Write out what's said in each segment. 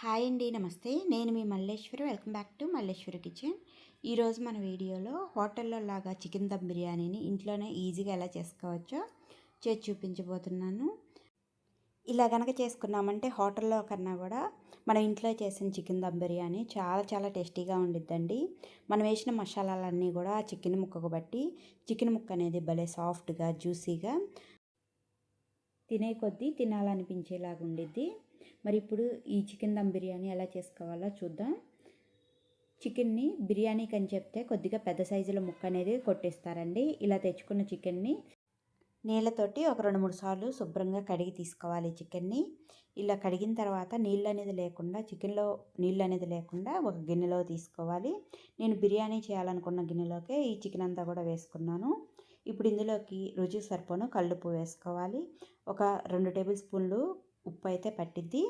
Hi అండి నమస్తే. నేను మీ Malleswari. Welcome back to Malleswari kitchen. ఈరోజు మన వీడియోలో హోటల్లో లాగా చికెన్ దమ్ బిర్యానీని ఇంట్లోనే ఈజీగా ఎలా చేసుకోవచ్చో చేసి చూపించబోతున్నాను. ఇలా కనుక చేసుకున్నామంటే హోటల్లో కన్నా కూడా మనం ఇంట్లో చేసిన చికెన్ దమ్ బిర్యానీ చాలా చాలా టేస్టీగా ఉండిద్దండి. మనం వేసిన మసాలాలన్నీ కూడా చికెన్ ముక్కకు బట్టి చికెన్ ముక్క అనేది భలే సాఫ్ట్గా జ్యూసీగా తినే కొద్దీ తినాలనిపించేలాగా ఉండిద్ది. మరి ఇప్పుడు ఈ చికెన్ దమ్ బిర్యానీ ఎలా చేసుకోవాలో చూద్దాం. చికెన్ని బిర్యానీకి అని చెప్తే కొద్దిగా పెద్ద సైజులో ముక్క అనేది కొట్టేస్తారండి. ఇలా తెచ్చుకున్న చికెన్ని నీళ్ళతోటి ఒక రెండు మూడు సార్లు శుభ్రంగా కడిగి తీసుకోవాలి చికెన్ని. ఇలా కడిగిన తర్వాత నీళ్ళు అనేది లేకుండా చికెన్లో నీళ్ళు అనేది లేకుండా ఒక గిన్నెలో తీసుకోవాలి. నేను బిర్యానీ చేయాలనుకున్న గిన్నెలోకే ఈ చికెన్ అంతా కూడా వేసుకున్నాను. ఇప్పుడు ఇందులోకి రుచి సరిపోను కళ్ళుప్పు వేసుకోవాలి. ఒక రెండు టేబుల్ స్పూన్లు ఉప్పు అయితే పట్టిద్ది.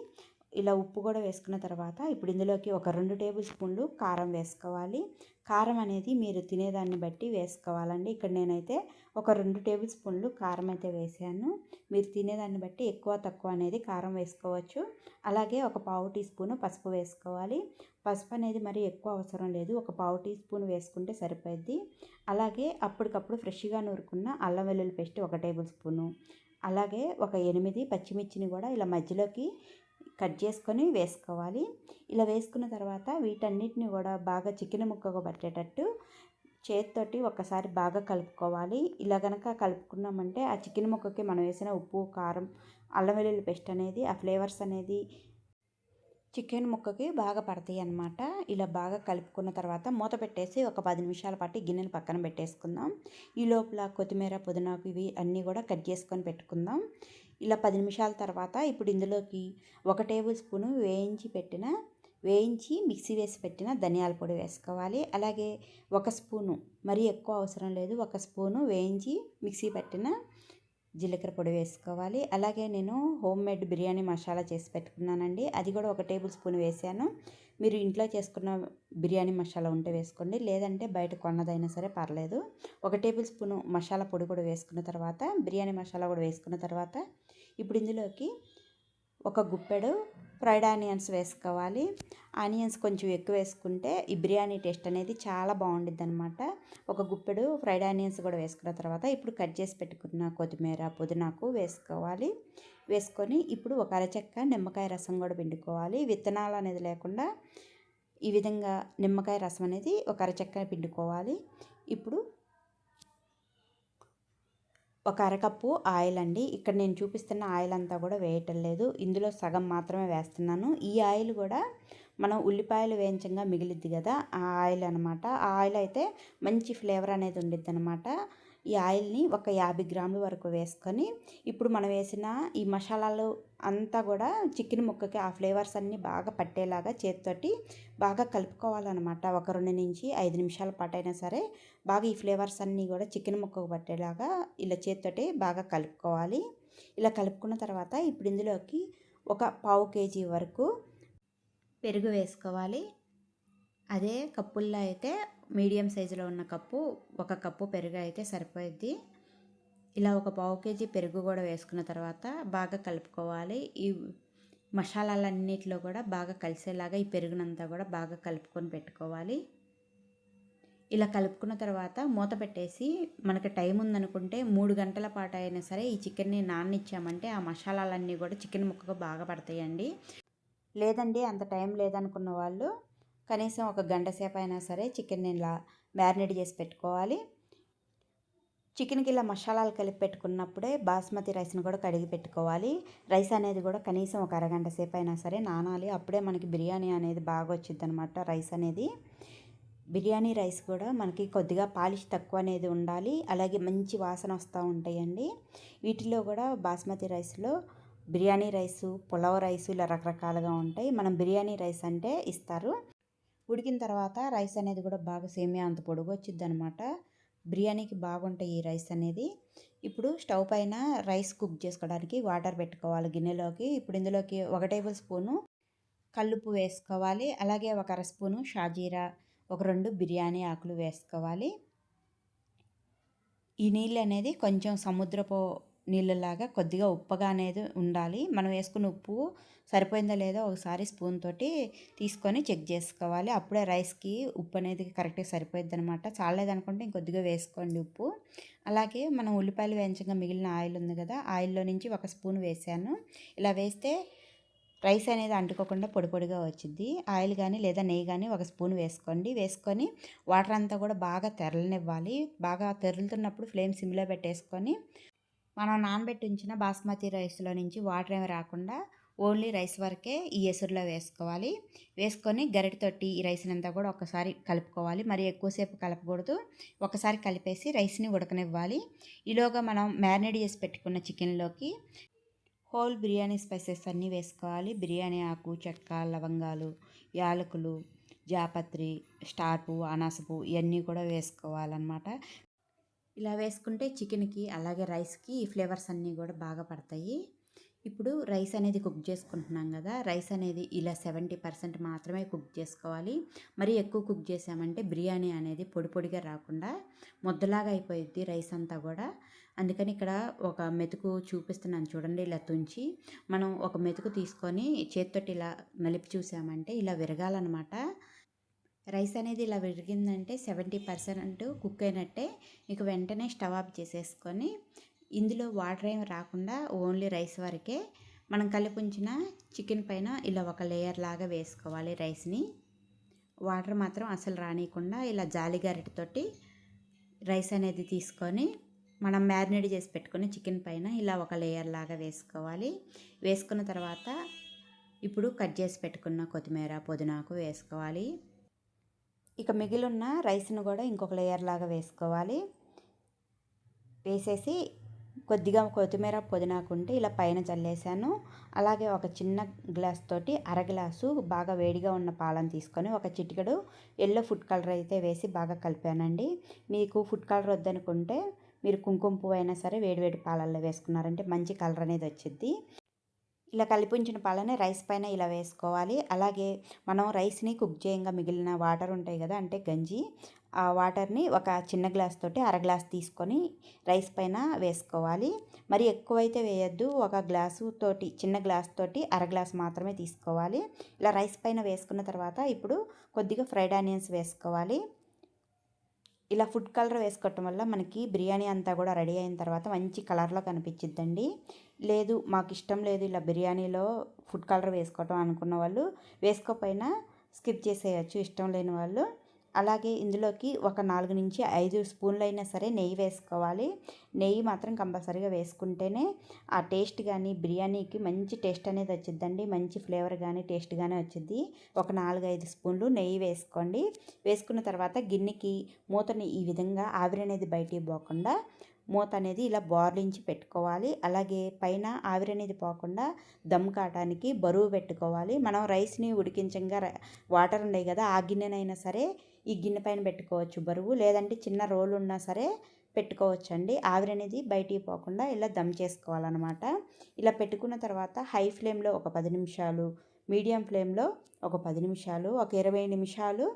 ఇలా ఉప్పు కూడా వేసుకున్న తర్వాత ఇప్పుడు ఇందులోకి ఒక రెండు టేబుల్ స్పూన్లు కారం వేసుకోవాలి. కారం అనేది మీరు తినేదాన్ని బట్టి వేసుకోవాలండి. ఇక్కడ నేనైతే ఒక రెండు టేబుల్ స్పూన్లు కారం అయితే వేసాను. మీరు తినేదాన్ని బట్టి ఎక్కువ తక్కువ అనేది కారం వేసుకోవచ్చు. అలాగే ఒక పావు టీ స్పూన్ పసుపు వేసుకోవాలి. పసుపు అనేది మరి ఎక్కువ అవసరం లేదు. ఒక పావు టీ స్పూన్ వేసుకుంటే సరిపోద్ది అలాగే అప్పటికప్పుడు ఫ్రెష్గా నూరుకున్న అల్లం వెల్లుల్లి పేస్ట్ ఒక టేబుల్ స్పూను. అలాగే ఒక ఎనిమిది పచ్చిమిర్చిని కూడా ఇలా మధ్యలోకి కట్ చేసుకొని వేసుకోవాలి. ఇలా వేసుకున్న తర్వాత వీటన్నిటిని కూడా బాగా చికెన్ ముక్కకు పట్టేటట్టు చేతితోటి ఒకసారి బాగా కలుపుకోవాలి. ఇలా కనుక కలుపుకున్నామంటే ఆ చికెన్ ముక్కకి మనం వేసిన ఉప్పు కారం అల్లం వెల్లుల్లి పేస్ట్ అనేది ఆ ఫ్లేవర్స్ అనేది చికెన్ ముక్కకి బాగా పడతాయి అన్నమాట. ఇలా బాగా కలుపుకున్న తర్వాత మూత పెట్టేసి ఒక పది నిమిషాల పాటు గిన్నెను పక్కన పెట్టేసుకుందాం. ఈ లోపల కొత్తిమీర పుదీనాకు ఇవి అన్నీ కూడా కట్ చేసుకొని పెట్టుకుందాం. ఇలా పది నిమిషాల తర్వాత ఇప్పుడు ఇందులోకి ఒక టేబుల్ స్పూను వేయించి పెట్టిన వేయించి మిక్సీ వేసి పెట్టిన ధనియాల పొడి వేసుకోవాలి. అలాగే ఒక స్పూను మరీ ఎక్కువ అవసరం లేదు ఒక స్పూను వేయించి మిక్సీ పెట్టిన జీలకర్ర పొడి వేసుకోవాలి. అలాగే నేను హోమ్ మేడ్ బిర్యానీ మసాలా చేసి పెట్టుకున్నానండి. అది కూడా ఒక టేబుల్ స్పూన్ వేసాను. మీరు ఇంట్లో చేసుకున్న బిర్యానీ మసాలా ఉంటే వేసుకోండి. లేదంటే బయట కొన్నదైనా సరే పర్లేదు. ఒక టేబుల్ స్పూన్ మసాలా పొడి కూడా వేసుకున్న తర్వాత బిర్యానీ మసాలా కూడా వేసుకున్న తర్వాత ఇప్పుడు ఇందులోకి ఒక గుప్పెడు ఫ్రైడ్ ఆనియన్స్ వేసుకోవాలి. ఆనియన్స్ కొంచెం ఎక్కువ వేసుకుంటే ఈ బిర్యానీ టేస్ట్ అనేది చాలా బాగుండిద్ది అనమాట ఒక గుప్పెడు ఫ్రైడ్ ఆనియన్స్ కూడా వేసుకున్న తర్వాత ఇప్పుడు కట్ చేసి పెట్టుకున్న కొత్తిమీర పుదీనాకు వేసుకోవాలి. వేసుకొని ఇప్పుడు ఒక అరచెక్క నిమ్మకాయ రసం కూడా పిండుకోవాలి. విత్తనాలు అనేది లేకుండా ఈ విధంగా నిమ్మకాయ రసం అనేది ఒక అరచెక్క పిండుకోవాలి. ఇప్పుడు ఒక అరకప్పు ఆయిల్ అండి ఇక్కడ నేను చూపిస్తున్న ఆయిల్ అంతా కూడా వేయటం లేదు. ఇందులో సగం మాత్రమే వేస్తున్నాను. ఈ ఆయిల్ కూడా మనం ఉల్లిపాయలు వేయించంగా మిగిలిద్ది కదా ఆ ఆయిల్ అనమాట ఆ ఆయిల్ అయితే మంచి ఫ్లేవర్ అనేది ఉండిద్ది అనమాట ఈ ఆయిల్ని ఒక యాభై గ్రాముల వరకు వేసుకొని ఇప్పుడు మనం వేసిన ఈ మసాలాలు అంతా కూడా చికెన్ ముక్కకి ఆ ఫ్లేవర్స్ అన్నీ బాగా పట్టేలాగా చేతితోటి బాగా కలుపుకోవాలన్నమాట. ఒక రెండు నుంచి ఐదు నిమిషాల పాటు అయినా సరే బాగా ఈ ఫ్లేవర్స్ అన్నీ కూడా చికెన్ ముక్కకు పట్టేలాగా ఇలా చేతితోటి బాగా కలుపుకోవాలి. ఇలా కలుపుకున్న తర్వాత ఇప్పుడు ఇందులోకి ఒక పావు కేజీ వరకు పెరుగు వేసుకోవాలి. అదే కప్పుల్లో అయితే మీడియం సైజులో ఉన్న కప్పు ఒక కప్పు పెరుగు అయితే సరిపోయిద్ది. ఇలా ఒక పావు కేజీ పెరుగు కూడా వేసుకున్న తర్వాత బాగా కలుపుకోవాలి. ఈ మసాలాలన్నిటిలో కూడా బాగా కలిసేలాగా ఈ పెరుగునంతా కూడా బాగా కలుపుకొని పెట్టుకోవాలి. ఇలా కలుపుకున్న తర్వాత మూత పెట్టేసి మనకి టైం ఉందనుకుంటే మూడు గంటల పాటు అయినా సరే ఈ చికెన్ని నాన్నిచ్చామంటే ఆ మసాలాలన్నీ కూడా చికెన్ ముక్కకు బాగా పడతాయండి. లేదండి అంత టైం లేదనుకున్న వాళ్ళు కనీసం ఒక గంట సేపు అయినా సరే చికెన్ ఇలా మ్యారినేట్ చేసి పెట్టుకోవాలి. చికెన్కి ఇలా మసాలాలు కలిపి పెట్టుకున్నప్పుడే బాస్మతి రైస్ని కూడా కడిగి పెట్టుకోవాలి. రైస్ అనేది కూడా కనీసం ఒక అరగంట సేపు అయినా సరే నానాలి. అప్పుడే మనకి బిర్యానీ అనేది బాగా వచ్చింది అనమాట రైస్ అనేది. బిర్యానీ రైస్ కూడా మనకి కొద్దిగా పాలిష్ తక్కువ అనేది ఉండాలి. అలాగే మంచి వాసన వస్తూ ఉంటాయండి. వీటిలో కూడా బాస్మతి రైస్లో బిర్యానీ రైసు పులావ్ రైసు ఇలా రకరకాలుగా ఉంటాయి. మనం బిర్యానీ రైస్ అంటే ఇస్తారు. ఉడికిన తర్వాత రైస్ అనేది కూడా బాగా సేమియా అంత పొడుగు వచ్చింది అనమాట బిర్యానీకి బాగుంటాయి ఈ రైస్ అనేది. ఇప్పుడు స్టవ్ పైన రైస్ కుక్ చేసుకోవడానికి వాటర్ పెట్టుకోవాలి గిన్నెలోకి. ఇప్పుడు ఇందులోకి ఒక టేబుల్ స్పూను కల్లుపు వేసుకోవాలి. అలాగే ఒక అర స్పూను షాజీరా ఒక రెండు బిర్యానీ ఆకులు వేసుకోవాలి. ఈ నీళ్ళు అనేది కొంచెం సముద్రపు నీళ్ళలాగా కొద్దిగా ఉప్పగా అనేది ఉండాలి. మనం వేసుకున్న ఉప్పు సరిపోయిందో లేదో ఒకసారి స్పూన్ తోటి తీసుకొని చెక్ చేసుకోవాలి. అప్పుడే రైస్కి ఉప్పు అనేది కరెక్ట్గా సరిపోద్ది అనమాట చాలేదనుకుంటే ఇంకొద్దిగా వేసుకోండి ఉప్పు. అలాగే మనం ఉల్లిపాయలు వేయించగా మిగిలిన ఆయిల్ ఉంది కదా ఆయిల్లో నుంచి ఒక స్పూన్ వేసాను. ఇలా వేస్తే రైస్ అనేది అంటుకోకుండా పొడి పొడిగా వచ్చింది ఆయిల్ కానీ లేదా నెయ్యి కానీ ఒక స్పూన్ వేసుకోండి. వేసుకొని వాటర్ అంతా కూడా బాగా తెరలనివ్వాలి. బాగా తెరులుతున్నప్పుడు ఫ్లేమ్ సిమ్లో పెట్టేసుకొని మనం నానబెట్టి ఉంచిన బాస్మతి రైస్లో నుంచి వాటర్ ఏమి రాకుండా ఓన్లీ రైస్ వరకే ఈ ఎసురులో వేసుకోవాలి. వేసుకొని గరిటతోటి ఈ రైస్ని అంతా కూడా ఒకసారి కలుపుకోవాలి. మరి ఎక్కువసేపు కలపకూడదు. ఒకసారి కలిపేసి రైస్ని ఉడకనివ్వాలి. ఈలోగా మనం మ్యారినేట్ చేసి పెట్టుకున్న చికెన్లోకి హోల్ బిర్యానీ స్పైసెస్ అన్నీ వేసుకోవాలి. బిర్యానీ ఆకు చెక్క లవంగాలు యాలకులు జాపత్రి స్టార్ పువ్వు అనాస పువ్వు ఇవన్నీ కూడా వేసుకోవాలన్నమాట. ఇలా వేసుకుంటే చికెన్కి అలాగే రైస్కి ఈ ఫ్లేవర్స్ అన్నీ కూడా బాగా పడతాయి. ఇప్పుడు రైస్ అనేది కుక్ చేసుకుంటున్నాం కదా రైస్ అనేది ఇలా సెవెంటీ పర్సెంట్ మాత్రమే కుక్ చేసుకోవాలి. మరి ఎక్కువ కుక్ చేసామంటే బిర్యానీ అనేది పొడి పొడిగా రాకుండా ముద్దలాగా అయిపోయింది రైస్ అంతా కూడా. అందుకని ఇక్కడ ఒక మెతుకు చూపిస్తున్నాను చూడండి ఇలా తుంచి మనం ఒక మెతుకు తీసుకొని చేతితోటి ఇలా నలిపి చూసామంటే ఇలా విరగాలన్నమాట. రైస్ అనేది ఇలా విరిగిందంటే సెవెంటీ పర్సెంట్ కుక్ అయినట్టే ఇక వెంటనే స్టవ్ ఆఫ్ చేసేసుకొని ఇందులో వాటర్ ఏమి రాకుండా ఓన్లీ రైస్ వరకే మనం కలిపి ఉంచిన చికెన్ పైన ఇలా ఒక లేయర్ లాగా వేసుకోవాలి రైస్ని. వాటర్ మాత్రం అసలు రానియకుండా ఇలా జాలి గరిటతోటి రైస్ అనేది తీసుకొని మనం మ్యారినేట్ చేసి పెట్టుకుని చికెన్ పైన ఇలా ఒక లేయర్ లాగా వేసుకోవాలి. వేసుకున్న తర్వాత ఇప్పుడు కట్ చేసి పెట్టుకున్న కొత్తిమీర పుదీనాకు వేసుకోవాలి. ఇక మిగిలిన రైస్ను కూడా ఇంకొక లేయర్ లాగా వేసుకోవాలి. వేసేసి కొద్దిగా కొత్తిమీర పుదీనాకుంటే ఇలా పైన చల్లేసాను. అలాగే ఒక చిన్న గ్లాస్ తోటి అర గ్లాసు బాగా వేడిగా ఉన్న పాలను తీసుకొని ఒక చిటికెడు ఎల్లో ఫుడ్ కలర్ అయితే వేసి బాగా కలిపానండి. మీకు ఫుడ్ కలర్ వద్దనుకుంటే మీరు కుంకుమ పువ్వు అయినా సరే వేడివేడి పాలల్లో వేసుకున్నారంటే మంచి కలర్ అనేది వచ్చిద్ది. ఇలా కలిపించిన పాలని రైస్ పైన ఇలా వేసుకోవాలి. అలాగే మనం రైస్ని కుక్ చేయంగా మిగిలిన వాటర్ ఉంటాయి కదా అంటే గంజి ఆ వాటర్ని ఒక చిన్న గ్లాస్ తోటి అర గ్లాస్ తీసుకొని రైస్ పైన వేసుకోవాలి. మరి ఎక్కువైతే వేయద్దు. ఒక గ్లాసు తోటి చిన్న గ్లాస్ తోటి అర గ్లాస్ మాత్రమే తీసుకోవాలి. ఇలా రైస్ పైన వేసుకున్న తర్వాత ఇప్పుడు కొద్దిగా ఫ్రైడ్ ఆనియన్స్ వేసుకోవాలి. ఇలా ఫుడ్ కలర్ వేసుకోవటం వల్ల మనకి బిర్యానీ అంతా కూడా రెడీ అయిన తర్వాత మంచి కలర్లో కనిపించిద్దండి. లేదు మాకు ఇష్టం లేదు ఇలా బిర్యానీలో ఫుడ్ కలర్ వేసుకోవటం అనుకున్న వాళ్ళు వేసుకోకపోయినా స్కిప్ చేసేయచ్చు ఇష్టం లేని వాళ్ళు. అలాగే ఇందులోకి ఒక నాలుగు నుంచి ఐదు స్పూన్లు అయినా సరే నెయ్యి వేసుకోవాలి. నెయ్యి మాత్రం కంపల్సరీగా వేసుకుంటేనే ఆ టేస్ట్ కానీ బిర్యానీకి మంచి టేస్ట్ అనేది వచ్చిందండి మంచి ఫ్లేవర్ కానీ టేస్ట్ కానీ వచ్చింది ఒక నాలుగు ఐదు స్పూన్లు నెయ్యి వేసుకోండి. వేసుకున్న తర్వాత గిన్నెకి మూతని ఈ విధంగా ఆవిరి అనేది బయటికి పోకుండా మూత అనేది ఇలా బార్లించి పెట్టుకోవాలి. అలాగే పైన ఆవిరి అనేది పోకుండా దమ్ కావడానికి బరువు పెట్టుకోవాలి. మనం రైస్ని ఉడికించంగా వాటర్ ఉన్నాయి కదా ఆ గిన్నెనైనా సరే ఈ గిన్నె పైన పెట్టుకోవచ్చు బరువు లేదంటే చిన్న రోల్ ఉన్నా సరే పెట్టుకోవచ్చు అండి ఆవిరి అనేది బయటికి పోకుండా ఇలా దమ్ చేసుకోవాలన్నమాట. ఇలా పెట్టుకున్న తర్వాత హై ఫ్లేమ్లో ఒక పది నిమిషాలు మీడియం ఫ్లేమ్లో ఒక పది నిమిషాలు ఒక ఇరవై నిమిషాలు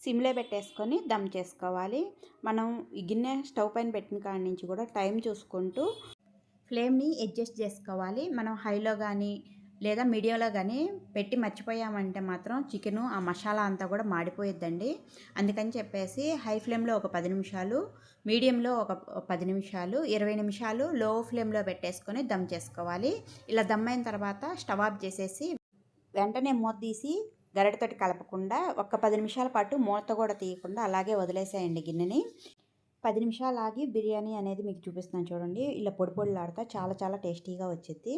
సిమ్లో పెట్టేసుకొని దమ్ చేసుకోవాలి. మనం ఈ గిన్నె స్టవ్ పైన పెట్టిన కాడి నుంచి కూడా టైం చూసుకుంటూ ఫ్లేమ్ని అడ్జస్ట్ చేసుకోవాలి. మనం హైలో కానీ లేదా మీడియంలో కానీ పెట్టి మర్చిపోయామంటే మాత్రం చికెను ఆ మసాలా అంతా కూడా మాడిపోయిద్దండి. అందుకని చెప్పేసి హై ఫ్లేమ్లో ఒక పది నిమిషాలు మీడియంలో ఒక పది నిమిషాలు ఇరవై నిమిషాలు లో ఫ్లేమ్లో పెట్టేసుకొని దమ్ చేసుకోవాలి. ఇలా దమ్ అయిన తర్వాత స్టవ్ ఆఫ్ చేసేసి వెంటనే మూత తీసి గరిటతోటి కలపకుండా ఒక పది నిమిషాల పాటు మూత కూడా తీయకుండా అలాగే వదిలేసేయండి గిన్నెని. పది నిమిషాలు ఆగి బిర్యానీ అనేది మీకు చూపిస్తున్నాను చూడండి. ఇలా పొడి పొడిలాడుతా చాలా చాలా టేస్టీగా వచ్చింది